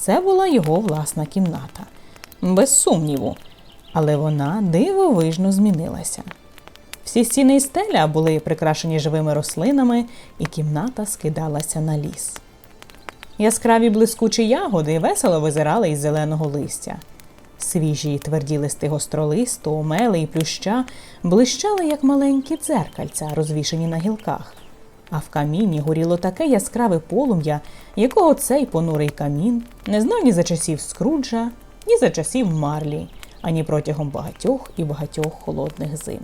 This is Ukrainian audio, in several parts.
Це була його власна кімната. Без сумніву, але вона дивовижно змінилася. Всі стіни і стеля були прикрашені живими рослинами, і кімната скидалася на ліс. Яскраві блискучі ягоди весело визирали із зеленого листя. Свіжі тверді листи гостролисту, омели і плюща блищали, як маленькі дзеркальця, розвішені на гілках. А в каміні горіло таке яскраве полум'я, якого цей понурий камін не знав ні за часів Скруджа, ні за часів Марлі, ані протягом багатьох і багатьох холодних зим.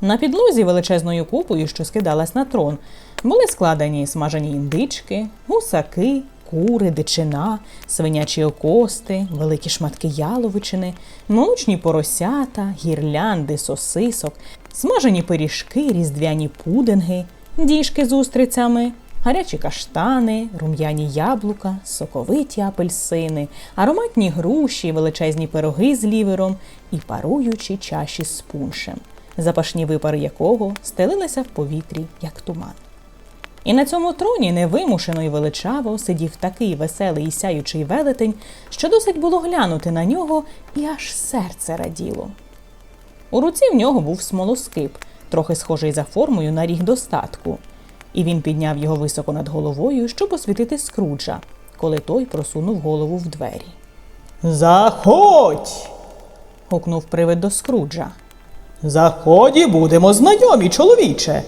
На підлозі величезною купою, що скидалась на трон, були складені смажені індички, гусаки, кури, дичина, свинячі окости, великі шматки яловичини, молочні поросята, гірлянди, сосисок, смажені пиріжки, різдвяні пудинги, діжки з устрицями, гарячі каштани, рум'яні яблука, соковиті апельсини, ароматні груші, величезні пироги з лівером і паруючі чаші з пуншем, запашні випари якого стелилися в повітрі, як туман. І на цьому троні невимушено й величаво сидів такий веселий і сяючий велетень, що досить було глянути на нього, і аж серце раділо. У руці в нього був смолоскип, трохи схожий за формою на ріг достатку, і він підняв його високо над головою, щоб освітити скруджа, коли той просунув голову в двері. Заходь! Гукнув привид до скруджа. Заході будемо знайомі, чоловіче.